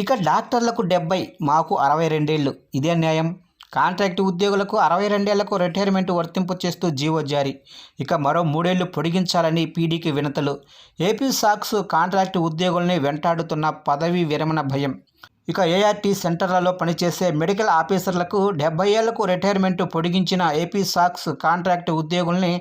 ఇక డాక్టర్లకు డెబ్బై మాకు అరవై రెండేళ్ళు ఇదే న్యాయం. కాంట్రాక్ట్ ఉద్యోగులకు అరవై రెండేళ్ళకు రిటైర్మెంట్ వర్తింపు చేస్తూ జీవో జారీ. ఇక మరో మూడేళ్ళు పొడిగించాలని పీడీకి వినతలు. ఏపీ సాక్స్ కాంట్రాక్ట్ ఉద్యోగుల్ని వెంటాడుతున్న పదవీ విరమణ భయం. ఇక ఏఆర్టీ సెంటర్లలో పనిచేసే మెడికల్ ఆఫీసర్లకు డెబ్బై ఏళ్ళకు రిటైర్మెంట్ పొడిగించిన ఏపీ సాక్స్ కాంట్రాక్ట్ ఉద్యోగుల్ని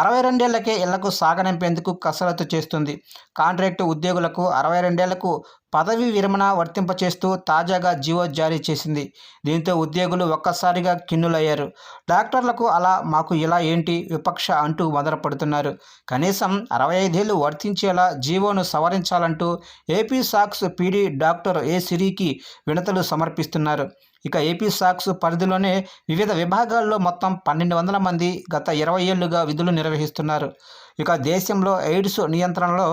అరవై రెండేళ్ళకే ఇళ్ళకు సాగనంపేందుకు కసరత్తు చేస్తుంది. కాంట్రాక్ట్ ఉద్యోగులకు అరవై రెండేళ్ళకు పదవీ విరమణ వర్తింపచేస్తూ తాజాగా జీవో జారీ చేసింది. దీంతో ఉద్యోగులు ఒక్కసారిగా కిన్నులయ్యారు డాక్టర్లకు అలా మాకు ఇలా ఏంటి? విపక్ష అంటూ మొదలుపడుతున్నారు. కనీసం అరవై ఐదేళ్ళు వర్తించేలా జీవోను సవరించాలంటూ ఏపీ సాక్స్ పీడీ డాక్టర్ ఏ సిరికి వినతులు సమర్పిస్తున్నారు. ఇక ఏపీ సాక్స్ పరిధిలోనే వివిధ విభాగాల్లో మొత్తం పన్నెండు వందల మంది గత ఇరవై ఏళ్ళుగా విధులు నిర్వహిస్తున్నారు. ఇక దేశంలో ఎయిడ్స్ నియంత్రణలో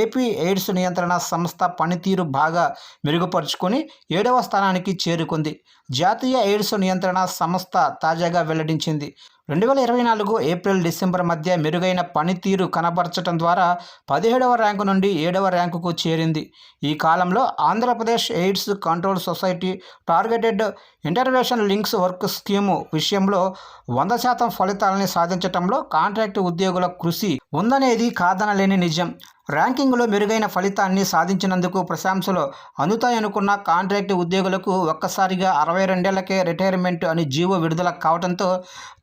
ఏపీ ఎయిడ్స్ నియంత్రణ సంస్థ పనితీరు బాగా మెరుగుపరుచుకొని ఏడవ స్థానానికి చేరుకుంది. జాతీయ ఎయిడ్స్ నియంత్రణ సంస్థ తాజాగా వెల్లడించింది. రెండు వేల ఇరవై నాలుగు ఏప్రిల్ డిసెంబర్ మధ్య మెరుగైన పనితీరు కనబరచడం ద్వారా పదిహేడవ ర్యాంకు నుండి ఏడవ ర్యాంకుకు చేరింది. ఈ కాలంలో Andhra Pradesh AIDS control society targeted intervention links work scheme విషయంలో వంద శాతం ఫలితాలని సాధించడంలో కాంట్రాక్టు ఉద్యోగుల కృషి ఉందనేది కాదనలేని నిజం. ర్యాంకింగ్లో మెరుగైన ఫలితాన్ని సాధించినందుకు ప్రశంసలు. అందుతాయనుకున్న కాంట్రాక్ట్ ఉద్యోగులకు ఒక్కసారిగా అరవై రెండేళ్ళకే రిటైర్మెంట్ అని జీవో విడుదల కావడంతో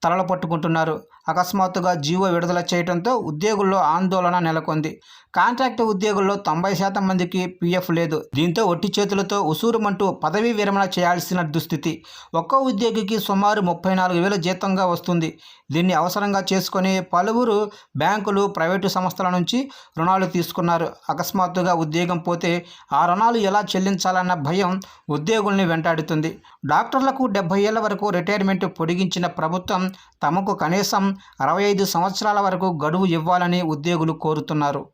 తలలు పట్టుకుంటున్నారు. అకస్మాత్తుగా జీవో విడుదల చేయడంతో ఉద్యోగుల్లో ఆందోళన నెలకొంది. కాంట్రాక్ట్ ఉద్యోగుల్లో తొంభై శాతం మందికి పీఎఫ్ లేదు. దీంతో ఒట్టి చేతులతో ఉసూరుమంటూ పదవీ విరమణ చేయాల్సిన దుస్థితి. ఒక్కో ఉద్యోగికి సుమారు ముప్పై నాలుగు వేల జీతంగా వస్తుంది. దీన్ని అవసరంగా చేసుకుని పలువురు బ్యాంకులు ప్రైవేటు సంస్థల నుంచి రుణాలు తీసుకున్నారు. అకస్మాత్తుగా ఉద్యోగం పోతే ఆ రుణాలు ఎలా చెల్లించాలన్న భయం ఉద్యోగుల్ని వెంటాడుతుంది. డాక్టర్లకు డెబ్బై ఏళ్ళ వరకు రిటైర్మెంట్ పొడిగించిన ప్రభుత్వం తమకు కనీసం అరవై ఐదు సంవత్సరాల వరకు గడువు ఇవ్వాలని ఉద్యోగులు కోరుతున్నారు.